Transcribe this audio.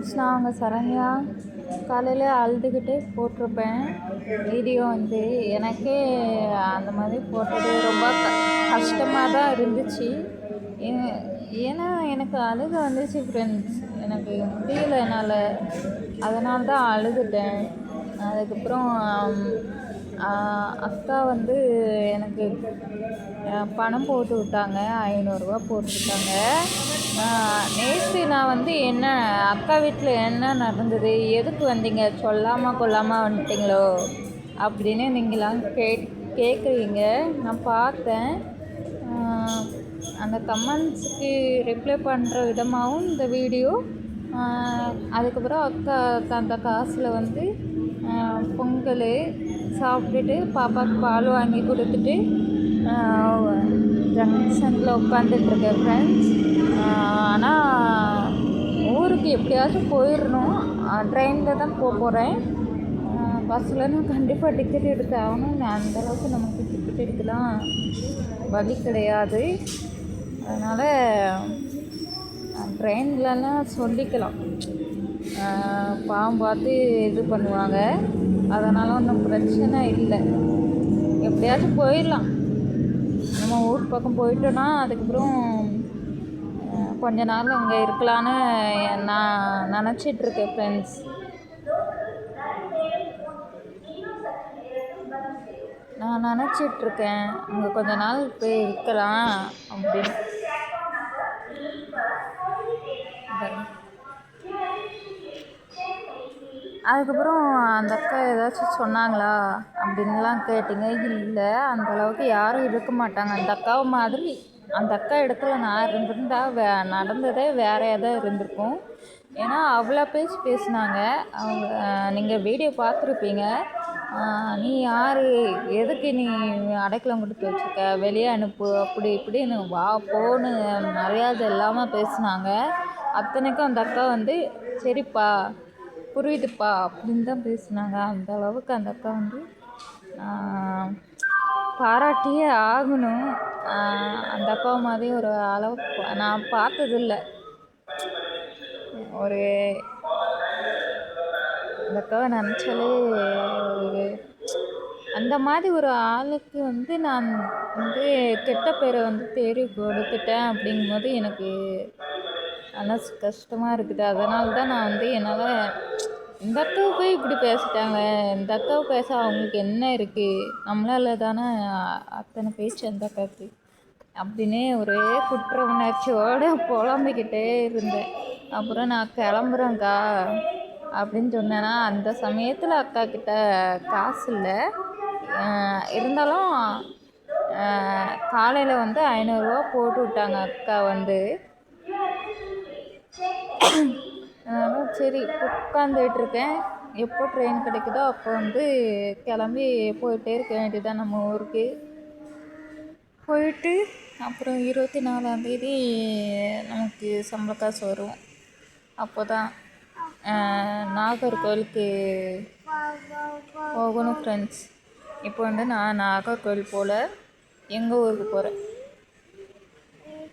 Friends நான் அங்கே சரண்யா. காலையில் அழுதுகிட்டே போட்டிருப்பேன். வீடியோ வந்து எனக்கே அந்த மாதிரி போட்டது ரொம்ப க கஷ்டமாக தான் இருந்துச்சு. ஏ- ஏன்னா எனக்கு அழுக வந்துச்சு ஃப்ரெண்ட்ஸ் எனக்கு முடியல என்னால். அதனால தான் அழுதுட்டேன். அதுக்கப்புறம் அக்கா வந்து எனக்கு பணம் போட்டு விட்டாங்க. ஐநூறுரூவா போட்டு விட்டாங்க. நேற்று நான் வந்து என்ன அக்கா வீட்டில் என்ன நடந்தது எதுக்கு வந்தீங்க சொல்லாமல் கொள்ளாமல் வந்துட்டீங்களோ அப்படின்னு நீங்களாம் கே கேட்குறீங்க நான் பார்த்தேன். அந்த கமெண்ட்ஸுக்கு ரிப்ளை பண்ணுற விதமாகவும் இந்த வீடியோ. அதுக்கப்புறம் அக்கா தந்த காசில் வந்து பொங்கல் சாப்பிட்டுட்டு பாப்பாவுக்கு பால் வாங்கி கொடுத்துட்டு ஜங்ஷனில் உட்காந்துட்ருக்கேன் ஃப்ரெண்ட்ஸ் ஆனால் ஊருக்கு எப்படியாச்சும் போயிடணும். ட்ரெயினில் தான் போக போகிறேன் பஸ்ஸில் நான் கண்டிப்பாக டிக்கெட் எடுத்து ஆகணும். நான் அந்தளவுக்கு நமக்கு டிக்கெட் எடுக்கலாம். வழி கிடையாது. அதனால் ட்ரெயின்லலாம் சொல்லிக்கலாம். பாம் பாவம் பார்த்து இது பண்ணுவாங்க. அதனால் ஒன்றும் பிரச்சனை இல்லை. எப்படியாச்சும் போயிடலாம். நம்ம ஊர் பக்கம் போயிட்டோன்னா அதுக்கப்புறம் கொஞ்ச நாள் அங்கே இருக்கலான்னு நான் நினச்சிட்ருக்கேன் ஃப்ரெண்ட்ஸ் நான் நினச்சிட்ருக்கேன் அங்கே கொஞ்ச நாள் போய் இருக்கலாம் அப்படின்னு. அதுக்கப்புறம் அந்த அக்கா ஏதாச்சும் சொன்னாங்களா அப்படின்லாம் கேட்டிங்க. இல்லை அந்த அளவுக்கு யாரும் இருக்க மாட்டாங்க. அந்த அக்காவை மாதிரி அந்த அக்கா இடத்துல நான் இருந்திருந்தா வே நடந்ததே வேற ஏதோ இருந்திருக்கும். ஏன்னா அவ்வளோ பேச்சு பேசினாங்க. அவங்க நீங்கள் வீடியோ பார்த்துருப்பீங்க. நீ யார்? எதுக்கு நீ அடைக்கலம் கொடுத்து வச்சுருக்க? வெளியே அனுப்பு அப்படி இப்படின்னு வா போன்னு மரியாதை இல்லாமல் பேசினாங்க. அத்தனைக்கும் அந்த அக்கா வந்து சரிப்பா புரியுதுப்பா அப்படின்னு தான் பேசினாங்க. அந்த அளவுக்கு அந்த அக்கா வந்து பாராட்டியே ஆகணும். அந்த அக்கா மாதிரி ஒரு அளவு நான் பார்த்ததில்ல. ஒரு அந்த அக்காவை நினச்சாலே ஒரு அந்த மாதிரி ஒரு ஆளுக்கு வந்து நான் வந்து கெட்ட பேரை வந்து தேடி கொடுத்துட்டேன் அப்படிங்கும்போது எனக்கு மனசு கஷ்டமாக இருக்குது. அதனால தான் நான் வந்து என்னால் இந்த அக்காவை போய் இப்படி பேசிட்டாங்க. இந்த அக்காவை பேச அவங்களுக்கு என்ன இருக்குது நம்மளால தானே அத்தனை பேச்சு அந்த அக்காவுக்கு. அப்படின்னே ஒரே குற்ற உணர்ச்சியோடு புலம்பிக்கிட்டே இருந்தேன். அப்புறம் நான் கிளம்புறேங்க்கா அப்படின்னு சொன்னேன்னா அந்த சமயத்தில் அக்கா கிட்ட காசு இல்லை. இருந்தாலும் காலையில் வந்து ஐநூறுரூவா போட்டு விட்டாங்க அக்கா வந்து. அதனால் சரி உட்காந்துட்டு இருக்கேன் எப்போ ட்ரெயின் கிடைக்குதோ அப்போ வந்து கிளம்பி போயிட்டே இருக்க வேண்டியதுதான் நம்ம ஊருக்கு. போயிட்டு அப்புறம் இருபத்தி நாலாந்தேதி நமக்கு சம்பள காசு வரும். அப்போ தான் நாகர்கோவிலுக்கு போகணும் ஃப்ரெண்ட்ஸ் இப்போ வந்து நான் நாகர்கோவில் போல் எங்கள் ஊருக்கு போகிறேன்